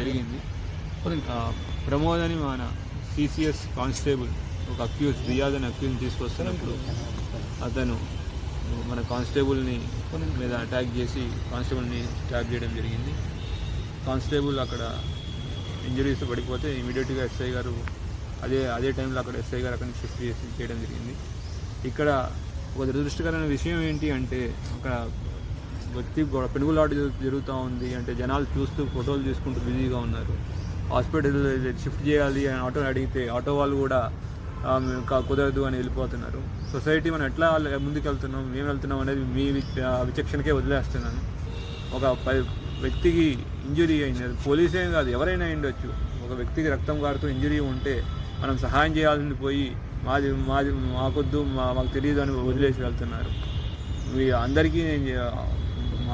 జరిగింది. ప్రమోద్ అని మన సిసిఎస్ కానిస్టేబుల్ ఒక అక్యూజ్ రియాజ్ అని అక్యూజ్ని తీసుకొస్తున్నప్పుడు అతను మన కానిస్టేబుల్ని మీద అటాక్ చేసి కానిస్టేబుల్ని స్టాప్ చేయడం జరిగింది. కానిస్టేబుల్ అక్కడ ఇంజరీస్ పడిపోతే ఇమీడియట్గా ఎస్ఐ గారు అదే అదే టైంలో అక్కడ ఎస్ఐ గారు అక్కడ షిఫ్ట్ చేసి చేయడం జరిగింది. ఇక్కడ ఒక దురదృష్టకరమైన విషయం ఏంటి అంటే అక్కడ వ్యక్తి గొ- పెనుగులాట జరుగుతూ ఉంది అంటే జనాలు చూస్తూ ఫోటోలు తీసుకుంటూ బిజీగా ఉన్నారు. హాస్పిటల్ షిఫ్ట్ చేయాలి అని ఆటో అడిగితే ఆటో వాళ్ళు కూడా కుదరదు అని వెళ్ళిపోతున్నారు. సొసైటీ మనం ఎట్లా ముందుకెళ్తున్నాం మేము వెళ్తున్నాం అనేది మీ విచక్షణకే వదిలేస్తున్నాను. ఒక పై వ్యక్తికి ఇంజురీ అయినది పోలీసే కాదు ఎవరైనా అయిండొచ్చు ఒక వ్యక్తికి రక్తం కారుతూ ఇంజురీ ఉంటే మనం సహాయం చేయాల్సింది పోయి మాది మాది మాకొద్దు మా మాకు తెలియదు అని వదిలేసి వెళ్తున్నారు. మీ అందరికీ నేను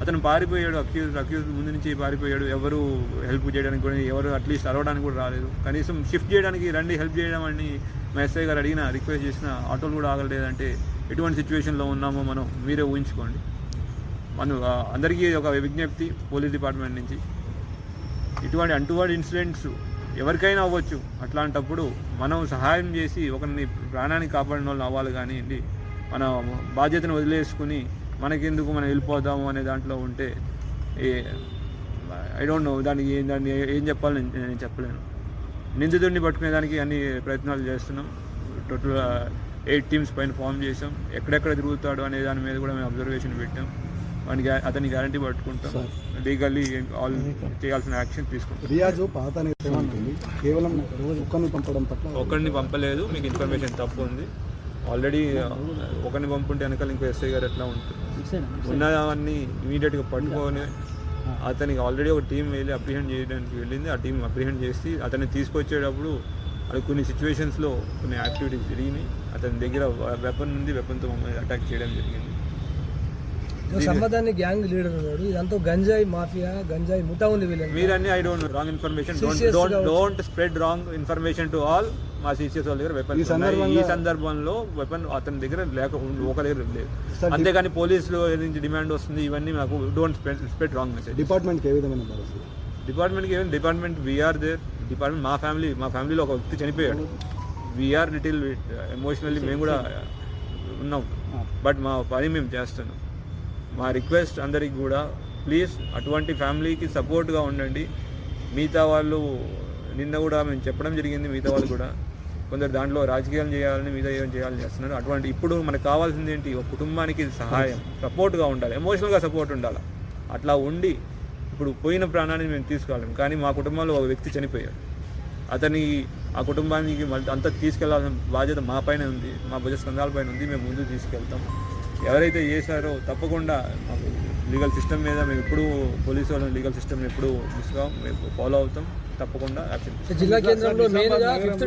అతను పారిపోయాడు అక్యూజ్ అక్యూజ్ ముందు నుంచి పారిపోయాడు. ఎవరు హెల్ప్ చేయడానికి కూడా ఎవరు అట్లీస్ట్ అరవడానికి కూడా రాలేదు. కనీసం షిఫ్ట్ చేయడానికి రండి హెల్ప్ చేయడం అని మా గారు అడిగిన రిక్వెస్ట్ చేసిన ఆటోలు కూడా ఆగలేదంటే ఎటువంటి సిచ్యువేషన్లో ఉన్నామో మనం మీరే ఊహించుకోండి. మనం అందరికీ ఒక విజ్ఞప్తి పోలీస్ డిపార్ట్మెంట్ నుంచి. ఇటువంటి అంటువాడి ఇన్సిడెంట్స్ ఎవరికైనా అవ్వచ్చు. అట్లాంటప్పుడు మనం సహాయం చేసి ఒకరిని ప్రాణాన్ని కాపాడిన వాళ్ళు అవ్వాలి కానివ్వండి. మన బాధ్యతను వదిలేసుకుని మనకెందుకు మనం వెళ్ళిపోదాము అనే దాంట్లో ఉంటే ఐ డోంట్ నో దానికి ఏం దాన్ని ఏం చెప్పాలని నేను చెప్పలేను. నిందితుడిని పట్టుకునే దానికి అన్ని ప్రయత్నాలు చేస్తున్నాం. టోటల్ ఎయిట్ టీమ్స్ పైన ఫామ్ చేసాం ఎక్కడెక్కడ తిరుగుతాడు అనే దాని మీద కూడా మేము అబ్జర్వేషన్ పెట్టాం. వానికి అతని గ్యారంటీ పట్టుకుంటాం. లీగల్లీ ఆల్ చేయాల్సిన యాక్షన్ తీసుకుంటాం. రియాజు కేవలం ఒక్కరిని పంపడం పట్ల ఒకరిని పంపలేదు. మీకు ఇన్ఫర్మేషన్ తప్పు ఉంది. ఆల్రెడీ ఒకరిని పంపుంటే వెనకాల ఇంకో ఎస్ఐ గారు ఎట్లా ఉంటుంది ఉన్నవన్నీ ఇమీడియట్గా పట్టుకొని అతనికి ఆల్రెడీ ఒక టీం వెళ్ళి అప్రిహెండ్ చేయడానికి వెళ్ళింది. ఆ టీం అప్రిహెండ్ చేసి అతన్ని తీసుకొచ్చేటప్పుడు అది కొన్ని సిచ్యువేషన్స్లో కొన్ని యాక్టివిటీస్ జరిగినాయి. అతని దగ్గర వెపన్ ఉంది. వెపన్తో మమ్మల్ని అటాక్ చేయడం జరిగింది. సంబంధాన్ని గ్యాంగ్ లీడర్ ఉన్నాడు ఇదంతా గంజాయి మాఫియా గంజాయి ముఠా ఉంది వీళ్ళని మీరన్నీ I don't wrong information don't. Don't spread wrong information to all మా సీసీఎస్ వాళ్ళ దగ్గర వెపన్ ఈ సందర్భంలో వెపన్ అతని దగ్గర లేక ఒక దగ్గర లేదు. అంతేగాని పోలీసులు నుంచి డిమాండ్ వస్తుంది ఇవన్నీ మాకు డోంట్ స్ప్రెడ్ రాంగ్ మెసేజ్ డిపార్ట్మెంట్కి ఏ విధమైన డిపార్ట్మెంట్కి ఏమైనా department we are there department మా ఫ్యామిలీ మా ఫ్యామిలీలో ఒక వ్యక్తి చనిపోయాడు. వీఆర్ లిటిల్ ఎమోషనల్లీ మేము కూడా ఉన్నాం. బట్ మా పని మేము చేస్తున్నాం. మా రిక్వెస్ట్ అందరికి కూడా ప్లీజ్ అటువంటి ఫ్యామిలీకి సపోర్ట్గా ఉండండి. మిగతా వాళ్ళు నిన్న కూడా మేము చెప్పడం జరిగింది మిగతా వాళ్ళు కూడా. కొందరు దాంట్లో రాజకీయాలు చేయాలని మిగతా ఏం చేయాలని చేస్తున్నారు. అటువంటి ఇప్పుడు మనకు కావాల్సింది ఏంటి? ఒక కుటుంబానికి సహాయం సపోర్ట్గా ఉండాలి. ఎమోషనల్గా సపోర్ట్ ఉండాలి. అట్లా ఉండి ఇప్పుడు పోయిన ప్రాణాన్ని మేము తీసుకోలేము కానీ మా కుటుంబంలో ఒక వ్యక్తి చనిపోయాడు. అతని ఆ కుటుంబానికి మళ్ళీ అంతా తీసుకెళ్ళాల్సిన బాధ్యత మా పైన ఉంది. మా భుజ స్కంధాల పైన ఉంది. మేము ముందుకు తీసుకెళ్తాం. ఎవరైతే చేశారో తప్పకుండా మాకు లీగల్ సిస్టమ్ మీద మేము ఎప్పుడు పోలీసు వాళ్ళ లీగల్ సిస్టమ్ ఎప్పుడు మిస్ కాం మేము ఫాలో అవుతాం. తప్పకుండా యాక్షన్ జిల్లా కేంద్రంలో మెయిన్గా ఫిఫ్త్